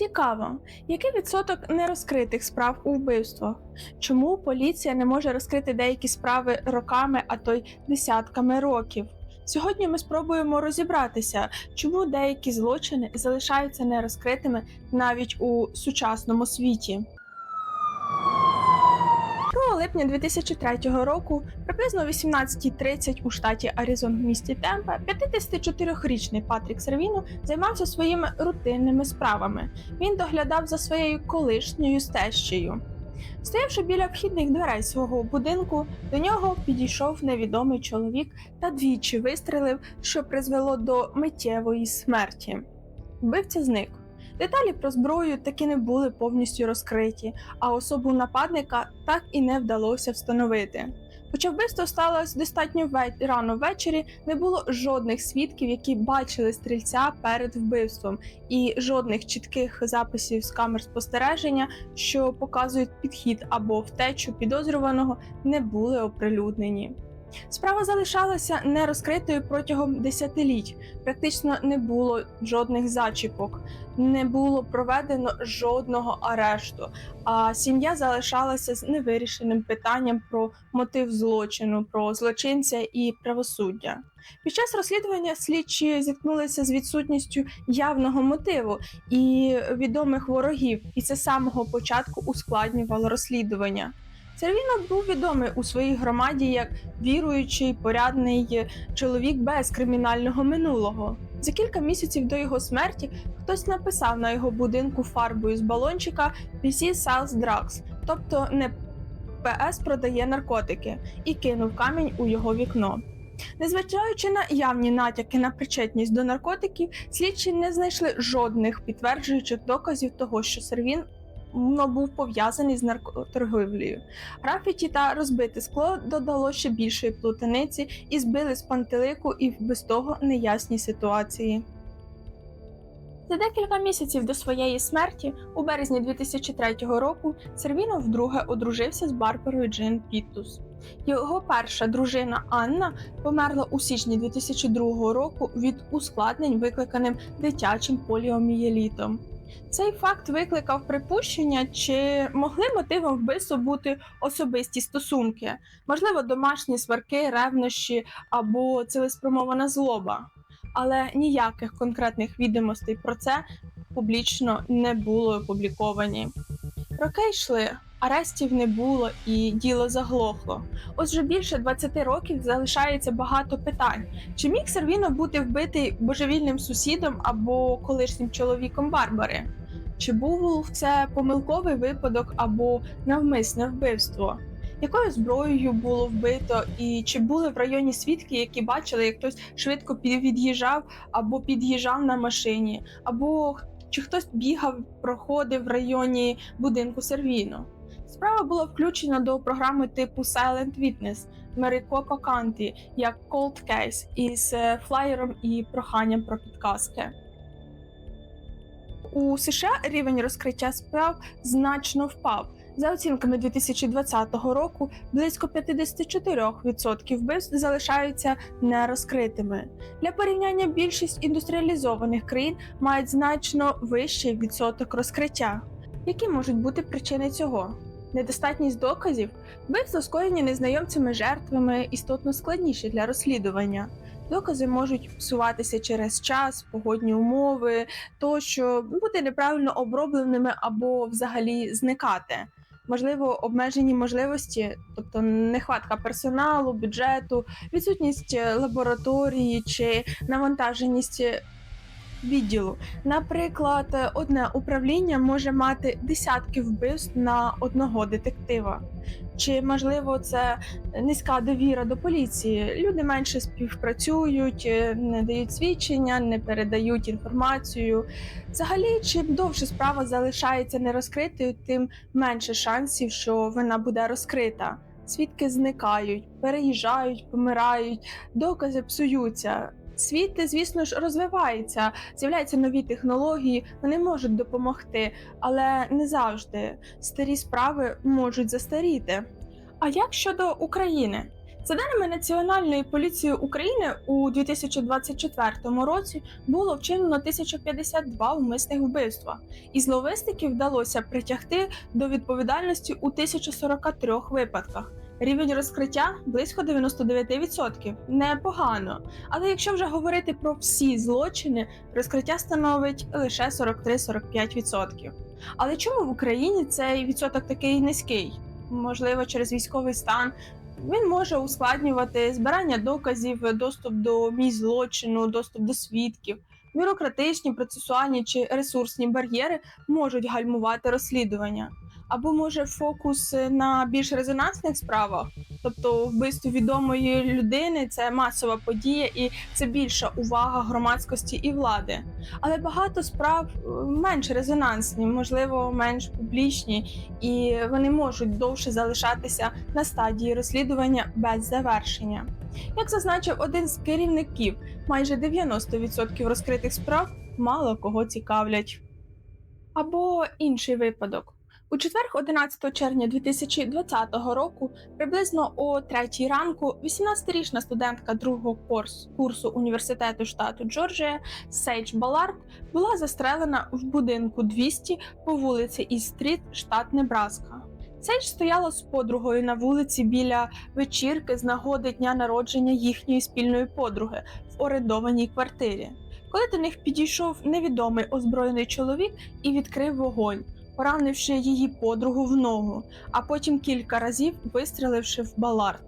Цікаво, який відсоток нерозкритих справ у вбивствах? Чому поліція не може розкрити деякі справи роками, а то й десятками років? Сьогодні ми спробуємо розібратися, чому деякі злочини залишаються нерозкритими навіть у сучасному світі. 2 липня 2003 року, приблизно о 18.30 у штаті Аризон в місті Темпа, 54-річний Патрік Сервіно займався своїми рутинними справами. Він доглядав за своєю колишньою стещею. Стоявши біля вхідних дверей свого будинку, до нього підійшов невідомий чоловік та двічі вистрелив, що призвело до миттєвої смерті. Вбивця зник. Деталі про зброю таки не були повністю розкриті, а особу нападника так і не вдалося встановити. Хоча вбивство сталося достатньо ве- рано ввечері, не було жодних свідків, які бачили стрільця перед вбивством, і жодних чітких записів з камер спостереження, що показують підхід або втечу підозрюваного, не були оприлюднені. Справа залишалася нерозкритою протягом десятиліть. Практично не було жодних зачіпок, не було проведено жодного арешту. А сім'я залишалася з невирішеним питанням про мотив злочину, про злочинця і правосуддя. Під час розслідування слідчі зіткнулися з відсутністю явного мотиву і відомих ворогів, і це самого початку ускладнювало розслідування. Сервіно був відомий у своїй громаді як віруючий, порядний чоловік без кримінального минулого. За кілька місяців до його смерті хтось написав на його будинку фарбою з балончика PC sells drugs, тобто не ПС продає наркотики, і кинув камінь у його вікно. Незважаючи на явні натяки на причетність до наркотиків, слідчі не знайшли жодних підтверджуючих доказів того, що Сервін ну, був пов'язаний з наркоторгівлею. Графіті та розбите скло додало ще більшої плутаниці і збили з пантелику і без того неясній ситуації. За декілька місяців до своєї смерті, у березні 2003 року, Сервіно вдруге одружився з Барбарою Джин Піттус. Його перша дружина Анна померла у січні 2002 року від ускладнень, викликаним дитячим поліомієлітом. Цей факт викликав припущення, чи могли мотивом вбивства бути особисті стосунки, можливо, домашні сварки, ревнощі або цілеспрямована злоба. Але ніяких конкретних відомостей про це публічно не було опубліковані. Роки йшли, арестів не було і діло заглохло. Ось вже більше 20 років залишається багато питань. Чи міг Сервіно бути вбитий божевільним сусідом або колишнім чоловіком Барбари? Чи був це помилковий випадок або навмисне вбивство? Якою зброєю було вбито, і чи були в районі свідки, які бачили, як хтось швидко під'їжджав або під'їжджав на машині, або чи хтось бігав, проходив в районі будинку Сервіно? Справа була включена до програми типу Silent Witness Maricopa County як Cold Case із е, флаєром і проханням про підказки. У США рівень розкриття справ значно впав. За оцінками 2020 року, близько 54% вбивств залишаються нерозкритими. Для порівняння більшість індустріалізованих країн мають значно вищий відсоток розкриття. Які можуть бути причини цього? Недостатність доказів, вбивства скоєні незнайомцями жертвами істотно складніші для розслідування. Докази можуть псуватися через час, погодні умови, тощо бути неправильно обробленими або взагалі зникати. Можливо, обмежені можливості, тобто нехватка персоналу, бюджету, відсутність е, лабораторії чи навантаженість е, відділу. Наприклад, е, одне управління може мати десятки вбивств на одного детектива. Чи можливо це низька довіра до поліції? Люди менше співпрацюють, е, не дають свідчення, не передають інформацію. Взагалі, чим довше справа залишається нерозкритою, тим менше шансів, що вона буде розкрита. Свідки зникають, переїжджають, помирають, докази псуються. Світ, звісно ж, розвивається, з'являються нові технології, вони можуть допомогти, але не завжди старі справи можуть застаріти. А як щодо України? За даними Національної поліції України, у 2024 році було вчинено 1052 умисних вбивства, і зловисників вдалося притягти до відповідальності у 1043 випадках. Рівень розкриття близько 99%. Непогано. Але якщо вже говорити про всі злочини, розкриття становить лише 43-45%. Але чому в Україні цей відсоток такий низький? Можливо, через військовий стан. Він може ускладнювати збирання доказів, доступ до місць злочину, доступ до свідків. Бюрократичні, процесуальні чи ресурсні бар'єри можуть гальмувати розслідування. Або може фокус на більш резонансних справах, тобто вбивство відомої людини це масова подія і це більша увага громадськості і влади. Але багато справ е, менш резонансні, можливо, менш публічні, і вони можуть довше залишатися на стадії розслідування без завершення. Як зазначив один з керівників, майже 90% розкритих справ мало кого цікавлять. Або інший випадок. У четвер, 11 червня 2020 року, приблизно о 3 ранку, 18-річна студентка другого курсу, університету штату Джорджія Сейдж Балард була застрелена в будинку 200 по вулиці Іст-Стріт, штат Небраска. Сейдж стояла з подругою на вулиці біля вечірки з нагоди дня народження їхньої спільної подруги в орендованій квартирі. Коли до них підійшов невідомий озброєний чоловік і відкрив вогонь поранивши її подругу в ногу, а потім кілька разів вистріливши в балард.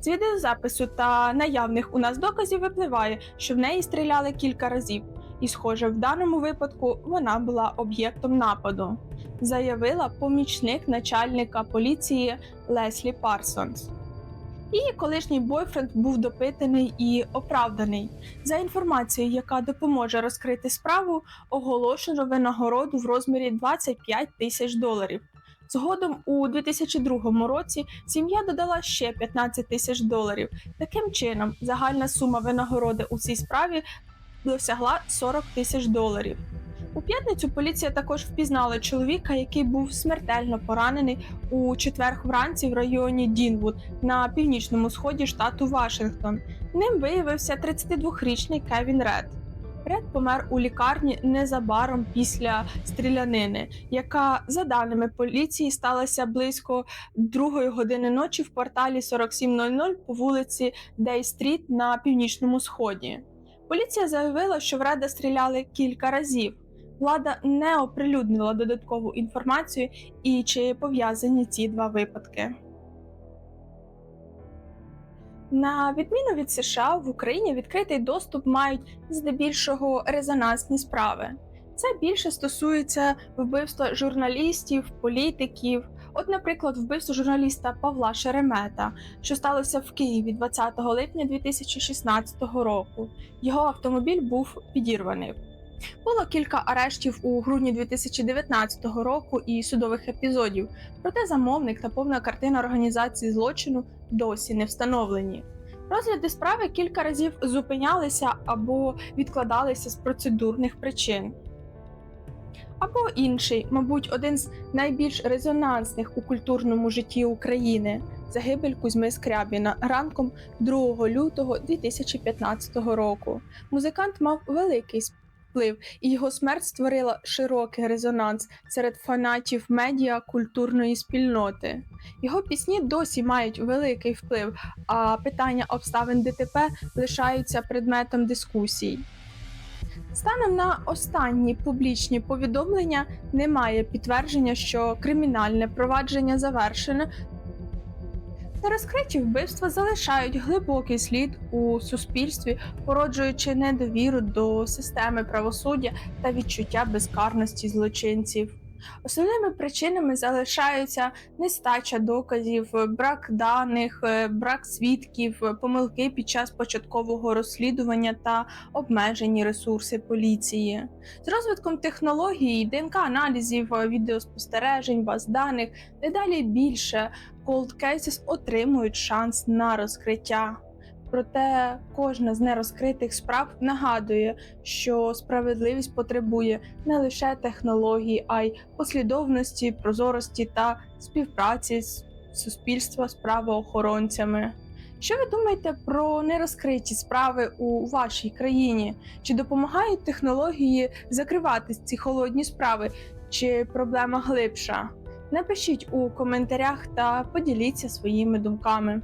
З відеозапису та наявних у нас доказів випливає, що в неї стріляли кілька разів, і, схоже, в даному випадку вона була об'єктом нападу, заявила помічник начальника поліції Леслі Парсонс. Її колишній бойфренд був допитаний і оправданий. За інформацією, яка допоможе розкрити справу, оголошено винагороду в розмірі 25 тисяч доларів. Згодом у 2002 році сім'я додала ще 15 тисяч доларів. Таким чином, загальна сума винагороди у цій справі досягла 40 тисяч доларів. У п'ятницю поліція також впізнала чоловіка, який був смертельно поранений у четвер вранці в районі Дінвуд на північному сході штату Вашингтон. Ним виявився 32-річний Кевін Ред. Ред помер у лікарні незабаром після стрілянини, яка, за даними поліції, сталася близько другої години ночі в кварталі 4700 по вулиці Дей-стріт на північному сході. Поліція заявила, що в Реда стріляли кілька разів. Влада не оприлюднила додаткову інформацію і чи пов'язані ці два випадки. На відміну від США в Україні відкритий доступ мають здебільшого резонансні справи. Це більше стосується вбивства журналістів, політиків. От, наприклад, вбивство журналіста Павла Шеремета, що сталося в Києві 20 липня 2016 року. Його автомобіль був підірваний. Було кілька арештів у грудні 2019 року і судових епізодів, проте замовник та повна картина організації злочину досі не встановлені. Розгляди справи кілька разів зупинялися або відкладалися з процедурних причин. Або інший, мабуть, один з найбільш резонансних у культурному житті України загибель Кузьми Скрябіна ранком 2 лютого 2015 року. Музикант мав великий вплив, і його смерть створила широкий резонанс серед фанатів медіа культурної спільноти. Його пісні досі мають великий вплив, а питання обставин ДТП лишаються предметом дискусій. Станом на останні публічні повідомлення немає підтвердження, що кримінальне провадження завершене. Нерозкриті вбивства залишають глибокий слід у суспільстві, породжуючи недовіру до системи правосуддя та відчуття безкарності злочинців. Основними причинами залишаються нестача доказів, брак даних, е, брак свідків, помилки під час початкового розслідування та обмежені ресурси поліції. З розвитком технологій, ДНК-аналізів, відеоспостережень, баз даних дедалі більше cases отримують шанс на розкриття. Проте кожна з нерозкритих справ нагадує, що справедливість потребує не лише технологій, а й послідовності, прозорості та співпраці з суспільства з правоохоронцями. Що ви думаєте про нерозкриті справи у вашій країні? Чи допомагають технології закривати ці холодні справи, чи проблема глибша? Напишіть у коментарях та поділіться своїми думками.